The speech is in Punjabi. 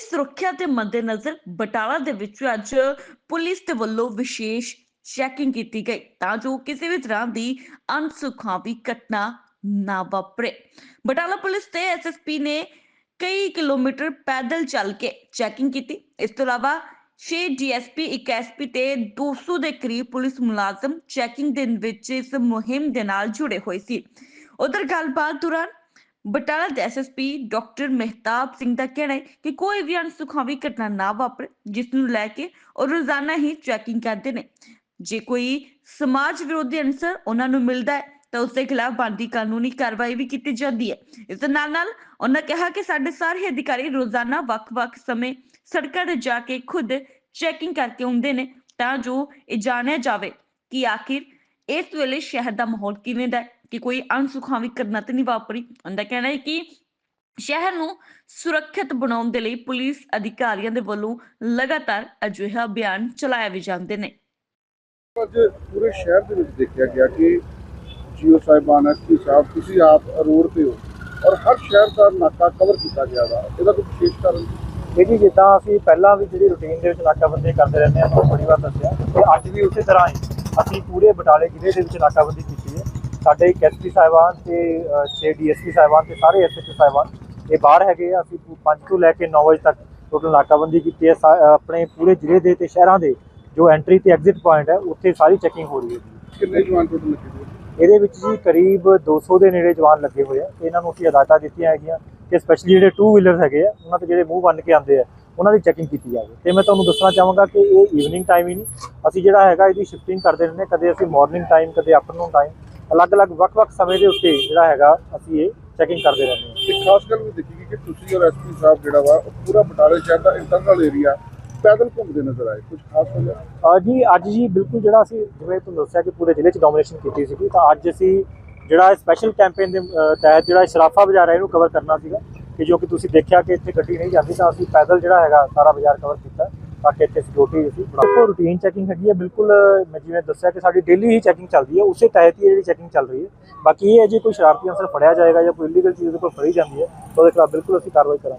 ਸੁਰੱਖਿਆ ਦੇ ਮੱਦੇਨਜ਼ਰ ਬਟਾਲਾ ਦੇ ਵਿੱਚ ਅੱਜ ਪੁਲਿਸ ਦੇ ਵੱਲੋਂ ਵਿਸ਼ੇਸ਼ ਚੈਕਿੰਗ ਕੀਤੀ ਗਈ ਤਾਂ ਜੋ ਕਿਸੇ ਵੀ ਤਰ੍ਹਾਂ ਦੀ ਅਨਸੁਖਾਵੀ ਘਟਨਾ ਨਾ ਵਾਪਰੇ। ਬਟਾਲਾ ਪੁਲਿਸ ਤੇ ਐਸਐਸਪੀ ਨੇ ਕਈ ਕਿਲੋਮੀਟਰ ਪੈਦਲ ਚੱਲ ਕੇ ਚੈਕਿੰਗ ਕੀਤੀ। ਇਸ ਤੋਂ ਇਲਾਵਾ 6 ਡੀਐਸਪੀ, ਇੱਕ ਐਸਪੀ ਤੇ 200 ਦੇ ਕਰੀਬ ਪੁਲਿਸ ਮੁਲਾਜ਼ਮ ਚੈਕਿੰਗ ਦੇ ਵਿੱਚ ਇਸ ਮੁਹਿੰਮ ਦੇ ਨਾਲ ਜੁੜੇ ਹੋਏ ਸੀ। ਉਧਰ ਗੱਲਬਾਤ ਦੌਰਾਨ ਬਟਾਲਾ ਦੇ ਐਸਐਸਪੀ ਡਾਕਟਰ ਮਹਿਤਾਬ ਸਿੰਘ ਦਾ ਕਹਿਣਾ ਹੈ ਕਿ ਕੋਈ ਵੀ ਅਣਸੁਖਾਵੀ ਘਟਨਾ ਨਾ ਵਾਪਰੇ ਜਿਸ ਨੂੰ ਲੈ ਕੇ ਉਹ ਰੋਜ਼ਾਨਾ ਹੀ ਚੈਕਿੰਗ ਕਰਦੇ ਨੇ। ਜੇ ਕੋਈ ਸਮਾਜ ਵਿਰੋਧੀ ਅਨਸਰ ਉਹਨਾਂ ਨੂੰ ਮਿਲਦਾ ਹੈ, ਤਾਂ ਉਸ ਦੇ ਖਿਲਾਫ ਬਣਦੀ ਕਾਨੂੰਨੀ ਕਾਰਵਾਈ ਵੀ ਕੀਤੀ ਜਾਂਦੀ ਹੈ। ਇਸ ਦੇ ਨਾਲ ਨਾਲ ਉਹਨਾਂ ਕਿਹਾ ਕਿ ਸਾਡੇ ਸਾਰੇ ਅਧਿਕਾਰੀ ਰੋਜ਼ਾਨਾ ਵੱਖ-ਵੱਖ ਸਮੇਂ ਸੜਕਾਂ ਤੇ ਜਾ ਕੇ ਖੁਦ ਚੈਕਿੰਗ ਕਰਕੇ ਆਉਂਦੇ ਨੇ ਤਾਂ ਜੋ ਇਹ ਜਾਣਿਆ ਜਾਵੇ ਕਿ ਆਖਿਰ ਇਸ ਵੇਲੇ ਸ਼ਹਿਰ ਦਾ ਮਾਹੌਲ ਕਿਵੇਂ ਦਾ ਹੈ। ਕਿ ਕੋਈ ਅਣਸੁਖਾਵੀ ਘਟਨਾ ਤੇ ਨਹੀਂ ਵਾਪਰੀ। ਉਹਦਾ ਕਹਿਣਾ ਹੈ ਕਿ ਸ਼ਹਿਰ ਨੂੰ ਸੁਰੱਖਿਅਤ ਬਣਾਉਣ ਦੇ ਲਈ ਪੁਲਿਸ ਅਧਿਕਾਰੀਆਂ ਦੇ ਵੱਲੋਂ ਲਗਾਤਾਰ ਅਜਿਹਾ ਅਭਿਆਨ ਚਲਾਇਆ ਵੀ ਜਾਂਦੇ ਨੇ। ਅੱਜ ਪੂਰੇ ਸ਼ਹਿਰ ਦੇ ਵਿੱਚ ਦੇਖਿਆ ਗਿਆ ਕਿ ਜੀਓ ਸਾਹਿਬਾਨ ਐਸਪੀ ਸਾਹਿਬ ਤੁਸੀਂ ਆਪ ਰੋਡ ਤੇ ਹੋ ਔਰ ਹਰ ਸ਼ਹਿਰ ਦਾ ਨਾਕਾ ਕਵਰ ਕੀਤਾ ਗਿਆ ਵਾ। ਇਹਦਾ ਕੋਈ ਵਿਸ਼ੇਸ਼ ਕਾਰਨ? ਇਹ ਜੀ ਜਿੱਦਾਂ ਅਸੀਂ ਪਹਿਲਾਂ ਵੀ ਜਿਹੜੀ ਰੂਟੀਨ ਦੇ ਵਿੱਚ ਨਾਕਾਬੰਦੀ ਕਰਦੇ ਰਹਿੰਦੇ ਹਾਂ ਤੁਹਾਨੂੰ ਬੜੀ ਵਾਰ ਦੱਸਿਆ ਤੇ ਅੱਜ ਵੀ ਉਸੇ ਤਰ੍ਹਾਂ ਹੀ ਅਸੀਂ ਪੂਰੇ ਬਟਾਲੇ ਜ਼ਿਲ੍ਹੇ ਦੇ ਵਿੱਚ ਨਾਕਾਬੰਦੀ ਕੀਤੀ ਸਾਡੇ ਇੱਕ ਐਸਪੀ ਸਾਹਿਬਾਨ ਤੇ 6 ਡੀਐਸਪੀ ਸਾਹਿਬਾਨ ਤੇ ਸਾਰੇ ਐਸਐਚਓ ਸਾਹਿਬਾਨ ਇਹ ਬਾਹਰ ਹੈਗੇ ਆ। ਅਸੀਂ 5 ਤੋਂ ਲੈ ਕੇ 9 ਵਜੇ ਤੱਕ ਟੋਟਲ ਨਾਕਾਬੰਦੀ ਕੀਤੀ ਹੈ। ਆਪਣੇ ਪੂਰੇ ਜ਼ਿਲ੍ਹੇ ਦੇ ਤੇ ਸ਼ਹਿਰਾਂ ਦੇ ਜੋ ਐਂਟਰੀ ਤੇ ਐਗਜ਼ਿਟ ਪੁਆਇੰਟ ਹੈ ਉੱਥੇ ਸਾਰੀ ਚੈਕਿੰਗ ਹੋ ਰਹੀ ਹੈ। ਕਿੰਨੇ ਜਵਾਨ ਟੋਟਲ ਲੱਗੇ ਹੋਏ? ਇਹਦੇ ਵਿੱਚ ਜੀ ਕਰੀਬ 200 ਦੇ ਨੇੜੇ ਜਵਾਨ ਲੱਗੇ ਹੋਏ ਆ। ਇਹਨਾਂ ਨੂੰ ਅਸੀਂ ਹਦਾਇਤਾਂ ਦਿੱਤੀਆਂ ਹੈਗੀਆਂ ਕਿ ਸਪੈਸ਼ਲੀ ਜਿਹੜੇ ਟੂ ਵੀਲਰ ਹੈਗੇ ਆ ਉਹਨਾਂ ਤੇ ਜਿਹੜੇ ਮੂੰਹ ਬੰਨ ਕੇ ਆਉਂਦੇ ਆ ਉਹਨਾਂ ਦੀ ਚੈਕਿੰਗ ਕੀਤੀ ਜਾਵੇ। ਤੇ ਮੈਂ ਤੁਹਾਨੂੰ ਦੱਸਣਾ ਚਾਹਾਂਗਾ ਕਿ ਇਹ ਈਵਨਿੰਗ ਟਾਈਮ ਹੀ ਨਹੀਂ। ਅਸੀਂ ਜਿਹੜਾ ਹੈਗਾ ਇਹਦੀ ਸ਼ਿਫਟਿੰਗ ਕਰਦੇ ਰਹਿੰਦੇ। ਕਦੇ ਅਸੀਂ ਮਾਰਨਿੰਗ ਟਾਈਮ ਕਦੇ ਆਫਟਰਨੂਨ ਟਾਈਮ ਅਲੱਗ-ਅਲੱਗ ਵੱਖ-ਵੱਖ ਸਮੇਂ ਦੇ ਉੱਤੇ ਜਿਹੜਾ ਹੈਗਾ ਅਸੀਂ ਇਹ ਚੈਕਿੰਗ ਕਰਦੇ ਰਹਿੰਦੇ ਹਾਂ। ਇੱਕ ਖਾਸ ਗੱਲ ਵੀ ਦੇਖੀ ਕਿ ਤੁਸੀਂ ਔਰ ਐਸਪੀ ਸਾਹਿਬ ਜਿਹੜਾ ਵਾ ਉਹ ਪੂਰਾ ਬਟਾਲੇ ਸ਼ਹਿਰ ਦਾ ਇੰਟਰਨਲ ਏਰੀਆ ਪੈਦਲ ਘੁੰਮਦੇ ਨਜ਼ਰ ਆਏ। ਕੁਝ ਖਾਸ ਵਜ੍ਹਾ ਜੀ ਅੱਜ ਜੀ ਬਿਲਕੁਲ ਜਿਹੜਾ ਅਸੀਂ ਜਿਵੇਂ ਤੁਹਾਨੂੰ ਦੱਸਿਆ ਕਿ ਪੂਰੇ ਜ਼ਿਲ੍ਹੇ 'ਚ ਡੋਮੀਨੇਸ਼ਨ ਕੀਤੀ ਸੀਗੀ ਤਾਂ ਅੱਜ ਅਸੀਂ ਜਿਹੜਾ ਸਪੈਸ਼ਲ ਕੈਂਪੇਨ ਦੇ ਤਹਿਤ ਜਿਹੜਾ ਸ਼ਰਾਫਾ ਬਾਜ਼ਾਰ ਹੈ ਇਹਨੂੰ ਕਵਰ ਕਰਨਾ ਸੀਗਾ ਕਿ ਜੋ ਕਿ ਤੁਸੀਂ ਦੇਖਿਆ ਕਿ ਇੱਥੇ ਗੱਡੀ ਨਹੀਂ ਜਾਂਦੀ ਤਾਂ ਅਸੀਂ ਪੈਦਲ ਜਿਹੜਾ ਹੈਗਾ ਸਾਰਾ ਬਾਜ਼ਾਰ ਕਵਰ ਕੀਤਾ। ਤਾਂ ਕਿ ਇੱਥੇ ਸਿਕਿਉਰਿਟੀ ਅਸੀਂ ਬਣਾਓ ਰੂਟੀਨ ਚੈਕਿੰਗ ਹੈਗੀ ਹੈ, ਬਿਲਕੁਲ, ਮੈਂ ਜਿਵੇਂ ਦੱਸਿਆ ਕਿ ਸਾਡੀ ਡੇਲੀ ਹੀ ਚੈਕਿੰਗ ਚੱਲਦੀ ਹੈ, ਉਸੇ ਤਹਿਤ ਹੀ ਜਿਹੜੀ ਚੈਕਿੰਗ ਚੱਲ ਰਹੀ ਹੈ। ਬਾਕੀ ਇਹ ਹੈ ਜੇ ਕੋਈ ਸ਼ਰਾਰਤੀ ਅਨਸਰ ਫੜਿਆ ਜਾਏਗਾ ਜਾਂ ਕੋਈ ਇਲੀਗਲ ਚੀਜ਼ ਉਹਦੇ ਕੋਲ ਫੜੀ ਜਾਂਦੀ ਹੈ ਤਾਂ ਉਹਦੇ ਖਿਲਾਫ ਬਿਲਕੁਲ ਅਸੀਂ ਕਾਰਵਾਈ ਕਰਾਂਗੇ।